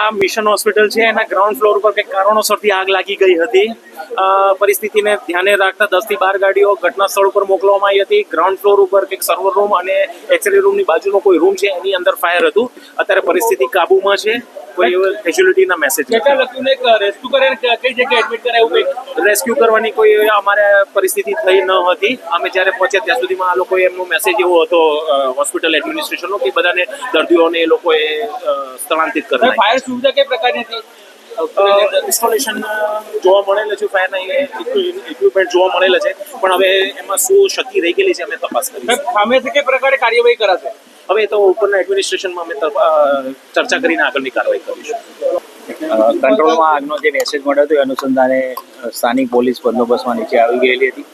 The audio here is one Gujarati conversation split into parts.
આ મિશન હોસ્પિટલ છે. એના ગ્રાઉન્ડ ફ્લોર ઉપર કંઈક કારણોસરથી આગ લાગી ગઈ હતી. પરિસ્થિતિને ધ્યાને રાખતા દસથી બાર ગાડીઓ ઘટના સ્થળ ઉપર મોકલવામાં આવી હતી. ગ્રાઉન્ડ ફ્લોર ઉપર કંઈક સર્વર રૂમ અને એક્સરે રૂમની બાજુનો કોઈ રૂમ છે, એની અંદર ફાયર હતું. અત્યારે પરિસ્થિતિ કાબૂમાં છે. કોઈ મેસેજ કેટલા વ્યક્તિઓને એક રેસ્ક્યુ એવું કરવાની કોઈ અમારે પરિસ્થિતિ થઈ ન હતી. અમે જ્યારે પહોંચ્યા ત્યાં સુધીમાં આ લોકો એમનો મેસેજ એવો હતો હોસ્પિટલ એડમિનિસ્ટ્રેશનનો કે બધાને દર્દીઓને એ લોકોએ સ્થળાંતરિત કરે કરવા ફાયર સુવિધા કઈ પ્રકારની હતી? ઇન્સ્ટોલેશન જોવા મળેલું છે ફાયરના ઇક્વિપમેન્ટ જોવા મળેલા છે. પણ હવે એમાં શું ક્ષતિ રહી ગયેલી છે અમે તપાસ કરી સામે કઈ પ્રકારે કાર્યવાહી કરાશે? હવે તો ઉપરના એડમિનિસ્ટ્રેશનમાં અમે ચર્ચા કરીને આગળની કાર્યવાહી કરીશું. કંટ્રોલમાં આગનો જે મેસેજ મળ્યો હતો એ અનુસંધાને સ્થાનિક પોલીસ બંદોબસ્તમાં નીચે આવી ગયેલી હતી.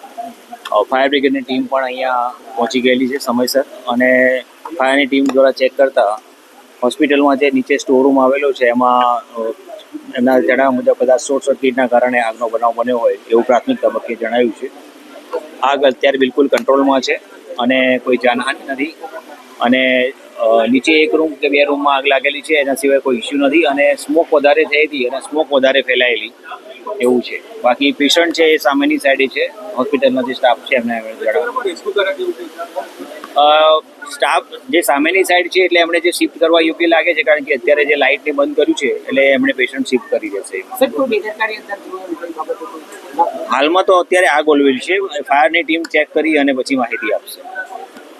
ફાયર બ્રિગેડની ટીમ પણ અહીંયા પહોંચી ગયેલી છે સમયસર અને ફાયરની ટીમ દ્વારા ચેક કરતા હોસ્પિટલમાં જે નીચે સ્ટોર રૂમ આવેલો છે, એમાં એમના જણાવ્યા મુજબ બધા શોર્ટ સર્કિટના કારણે આગનો બનાવ બન્યો હોય એવું પ્રાથમિક તબક્કે જણાવ્યું છે. આગ અત્યારે બિલકુલ કંટ્રોલમાં છે અને કોઈ જાનહાની નથી. અને નીચે એક રૂમ કે બે રૂમમાં આગ લાગેલી છે એના સિવાય કોઈ ઇસ્યુ નથી અને સ્મોક વધારે થઈ હતી અને સ્મોક વધારે ફેલાયેલી એવું છે. બાકી પેશન્ટ છે એ સામેની સાઈડે છે હોસ્પિટલનો જે સ્ટાફ છે એમને સ્ટાફ જે સામેની સાઈડ છે એટલે એમણે જે શિફ્ટ કરવા યોગ્ય લાગે છે કારણ કે અત્યારે જે લાઇટને બંધ કર્યું છે એટલે એમણે પેશન્ટ શિફ્ટ કરી દેશે. હાલમાં તો અત્યારે આગ ઓલવેલી છે ફાયરની ટીમ ચેક કરી અને પછી માહિતી આપશે.